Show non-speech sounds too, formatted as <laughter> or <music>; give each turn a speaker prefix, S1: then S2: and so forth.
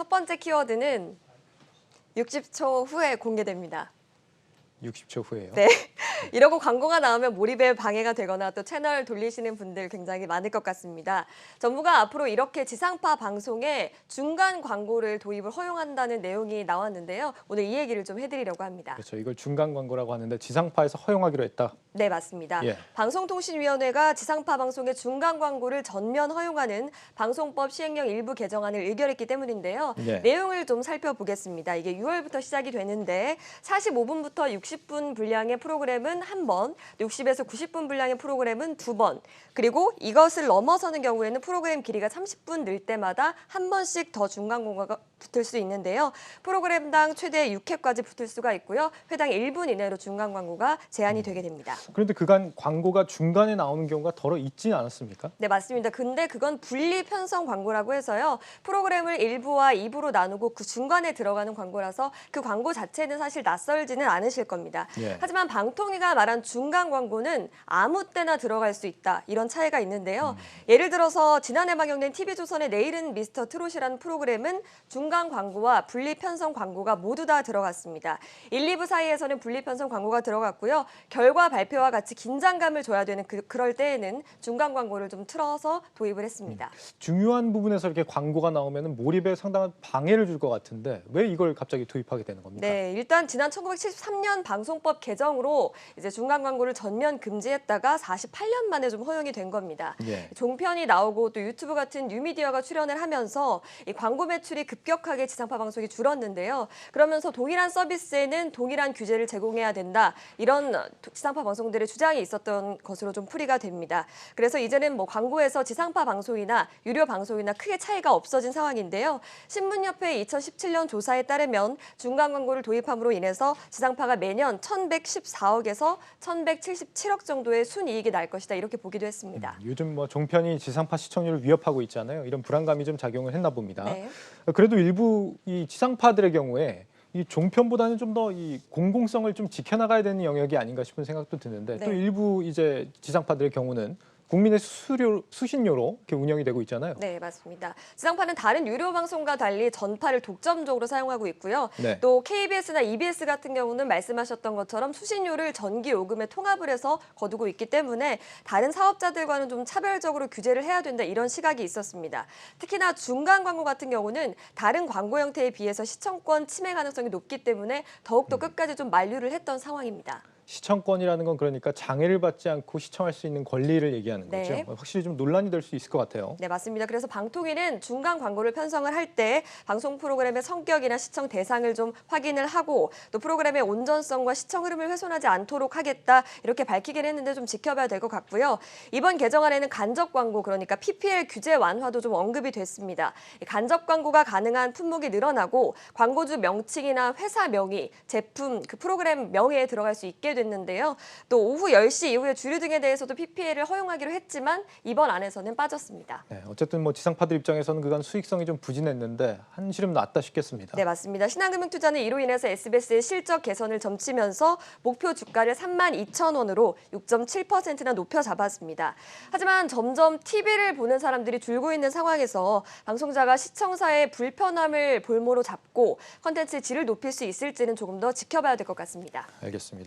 S1: 첫 번째 키워드는 60초 후에 공개됩니다.
S2: 60초 후에요.
S1: 네. <laughs> 이러고 광고가 나오면 몰입에 방해가 되거나 또 채널 돌리시는 분들 굉장히 많을 것 같습니다. 정부가 앞으로 이렇게 지상파 방송에 중간 광고를 도입을 허용한다는 내용이 나왔는데요. 오늘 이 얘기를 좀 해드리려고 합니다.
S2: 그렇죠. 이걸 중간 광고라고 하는데 지상파에서 허용하기로 했다.
S1: 네, 맞습니다.
S2: 예.
S1: 방송통신위원회가 지상파 방송의 중간 광고를 전면 허용하는 방송법 시행령 일부 개정안을 의결했기 때문인데요.
S2: 예.
S1: 내용을 좀 살펴보겠습니다. 이게 6월부터 시작이 되는데 45분부터 60분 분량의 프로그램은 한 번, 60에서 90분 분량의 프로그램은 두 번, 그리고 이것을 넘어서는 경우에는 프로그램 길이가 30분 늘 때마다 한 번씩 더 중간 광고가 붙을 수 있는데요. 프로그램당 최대 6회까지 붙을 수가 있고요. 회당 1분 이내로 중간 광고가 제한이 되게 됩니다.
S2: 그런데 그간 광고가 중간에 나오는 경우가 더러 있지는 않았습니까?
S1: 네, 맞습니다. 근데 그건 분리 편성 광고라고 해서요. 프로그램을 1부와 2부로 나누고 그 중간에 들어가는 광고라서 그 광고 자체는 사실 낯설지는 않으실 겁니다.
S2: 예.
S1: 하지만 방통위가 말한 중간 광고는 아무 때나 들어갈 수 있다. 이런 차이가 있는데요. 예를 들어서 지난해 방영된 TV조선의 내일은 미스터 트롯이라는 프로그램은 중간 광고와 분리 편성 광고가 모두 다 들어갔습니다. 1, 2부 사이에서는 분리 편성 광고가 들어갔고요. 결과 발표와 같이 긴장감을 줘야 되는 그, 그럴 때에는 중간 광고를 좀 틀어서 도입을 했습니다.
S2: 중요한 부분에서 이렇게 광고가 나오면 몰입에 상당한 방해를 줄 것 같은데 왜 이걸 갑자기 도입하게 되는 겁니까?
S1: 네, 일단 지난 1973년 방송법 개정으로 이제 중간 광고를 전면 금지했다가 48년 만에 좀 허용이 된 겁니다.
S2: 예. 종편이
S1: 나오고 또 유튜브 같은 뉴미디어가 출연을 하면서 이 광고 매출이 급격하게 지상파 방송이 줄었는데요. 그러면서 동일한 서비스에는 동일한 규제를 제공해야 된다. 이런 지상파 방송들의 주장이 있었던 것으로 좀 풀이가 됩니다. 그래서 이제는 뭐 광고에서 지상파 방송이나 유료 방송이나 크게 차이가 없어진 상황인데요. 신문협회 2017년 조사에 따르면 중간 광고를 도입함으로 인해서 지상파가 매년 1,114억에서 1,177억 정도의 순이익이 날 것이다. 이렇게 보기도 했습니다.
S2: 요즘 뭐 종편이 지상파 시청률을 위협하고 있잖아요. 이런 불안감이 좀 작용을 했나 봅니다.
S1: 네.
S2: 그래도 일부 이 지상파들의 경우에 이 종편보다는 좀 더 이 공공성을 좀 지켜나가야 되는 영역이 아닌가 싶은 생각도 드는데 또
S1: 네.
S2: 일부 이제 지상파들의 경우는 국민의 수수료 수신료로 이렇게 운영이 되고 있잖아요.
S1: 네, 맞습니다. 지상파는 다른 유료 방송과 달리 전파를 독점적으로 사용하고 있고요.
S2: 네.
S1: 또 KBS나 EBS 같은 경우는 말씀하셨던 것처럼 수신료를 전기 요금에 통합을 해서 거두고 있기 때문에 다른 사업자들과는 좀 차별적으로 규제를 해야 된다 이런 시각이 있었습니다. 특히나 중간 광고 같은 경우는 다른 광고 형태에 비해서 시청권 침해 가능성이 높기 때문에 더욱더 끝까지 좀 만류를 했던 상황입니다.
S2: 시청권이라는 건 그러니까 장애를 받지 않고 시청할 수 있는 권리를 얘기하는
S1: 네.
S2: 거죠. 확실히 좀 논란이 될 수 있을 것 같아요.
S1: 네, 맞습니다. 그래서 방통위는 중간 광고를 편성을 할 때 방송 프로그램의 성격이나 시청 대상을 좀 확인을 하고 또 프로그램의 온전성과 시청 흐름을 훼손하지 않도록 하겠다 이렇게 밝히긴 했는데 좀 지켜봐야 될 것 같고요. 이번 개정안에는 간접 광고 그러니까 PPL 규제 완화도 좀 언급이 됐습니다. 이 간접 광고가 가능한 품목이 늘어나고 광고주 명칭이나 회사 명의, 제품, 그 프로그램 명예에 들어갈 수 있게 됐는데요. 또 오후 10시 이후에 주류 등에 대해서도 PPL을 허용하기로 했지만 이번 안에서는 빠졌습니다.
S2: 네, 어쨌든 뭐 지상파들 입장에서는 그간 수익성이 좀 부진했는데 한시름 낫다 싶겠습니다.
S1: 네, 맞습니다. 신한금융투자는 이로 인해서 SBS의 실적 개선을 점치면서 목표 주가를 3만 2천 원으로 6.7%나 높여 잡았습니다. 하지만 점점 TV를 보는 사람들이 줄고 있는 상황에서 방송자가 시청사의 불편함을 볼모로 잡고 컨텐츠의 질을 높일 수 있을지는 조금 더 지켜봐야 될 것 같습니다.
S2: 알겠습니다.